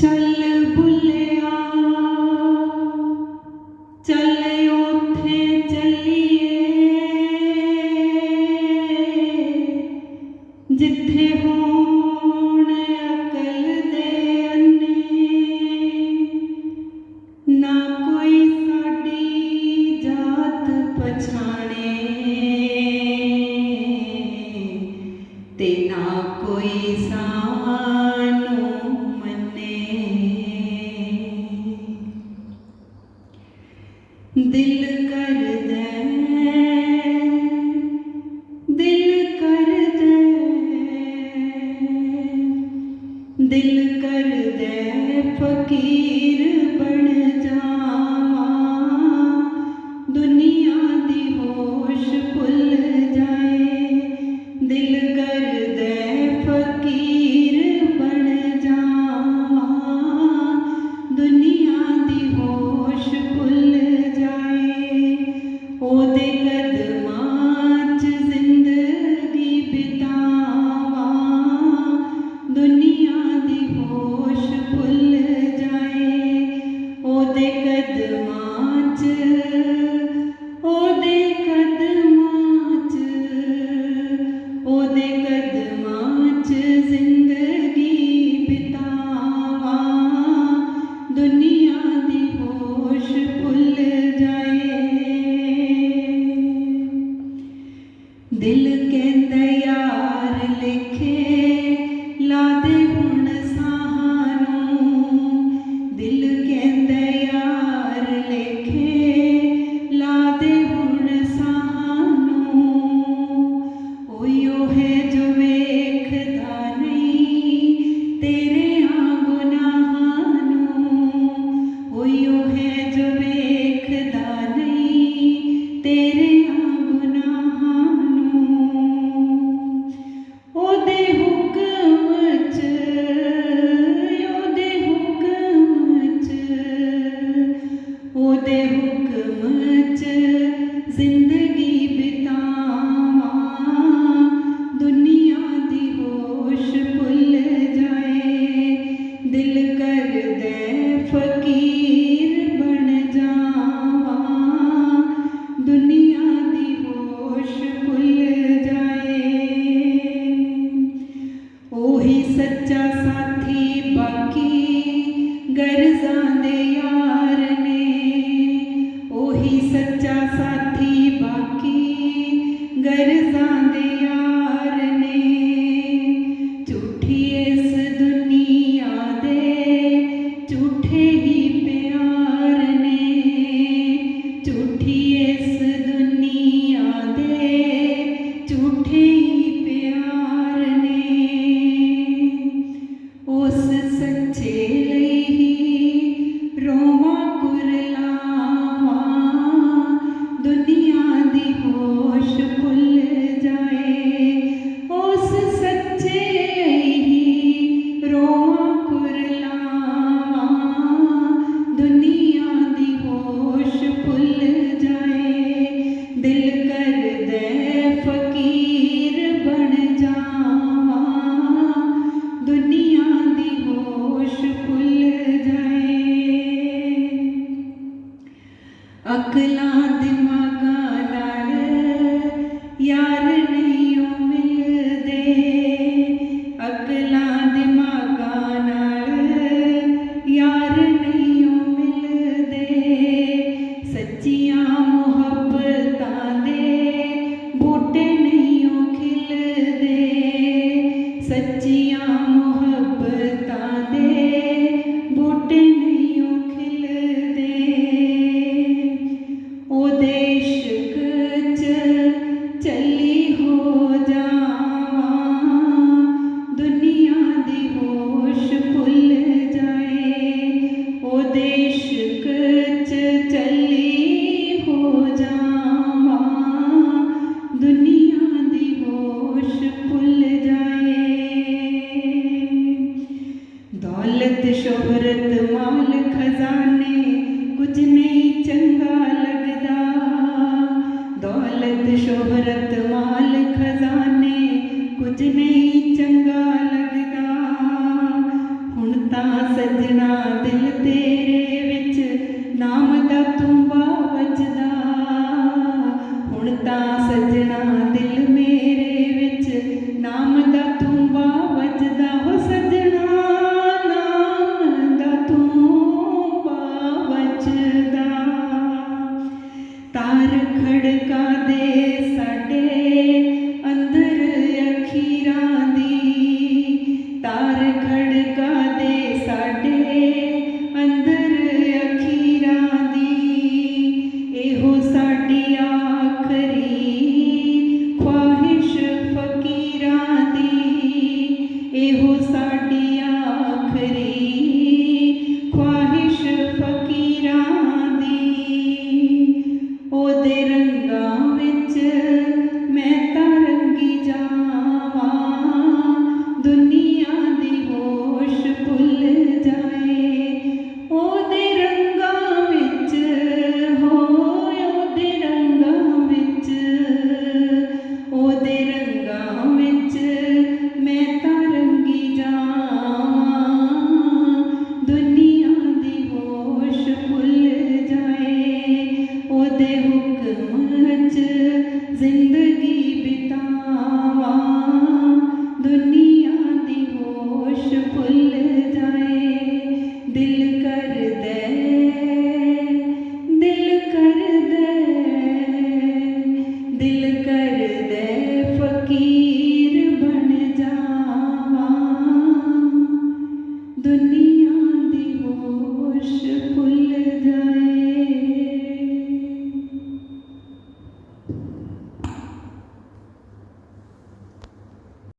ਚੱਲ ਬੁੱਲਿਆ, ਚੱਲ ਉੱਥੇ ਚੱਲੀਏ। ਜਿੱਥੇ ਹੋਣ ਅਕਲ ਦੇ ਅੰਨੇ, ਨਾ ਕੋਈ ਸਾਡੀ ਜਾਤ ਪਛਾਣੇ। ਤੇ ਨਾ ਕੋਈ ਸਾਨ ਦਿਲ ਕਰਦਾ ਫਕੀਰ ਬਣ good moon. poder. ਦੌਲਤ ਸ਼ੋਹਰਤ ਮਾਲ ਖਜ਼ਾਨੇ ਕੁਝ ਨਹੀਂ ਚੰਗਾ ਲੱਗਦਾ। ਹੁਣ ਤਾਂ ਸਜਣਾ ਦਿਲ ਤੇਰੇ ਰੰਗਾਂ ਵਿੱਚ ਮੈਂ ਤਾਂ ਰੰਗੀ ਜਾਵਾਂ। ਦੁਨੀਆ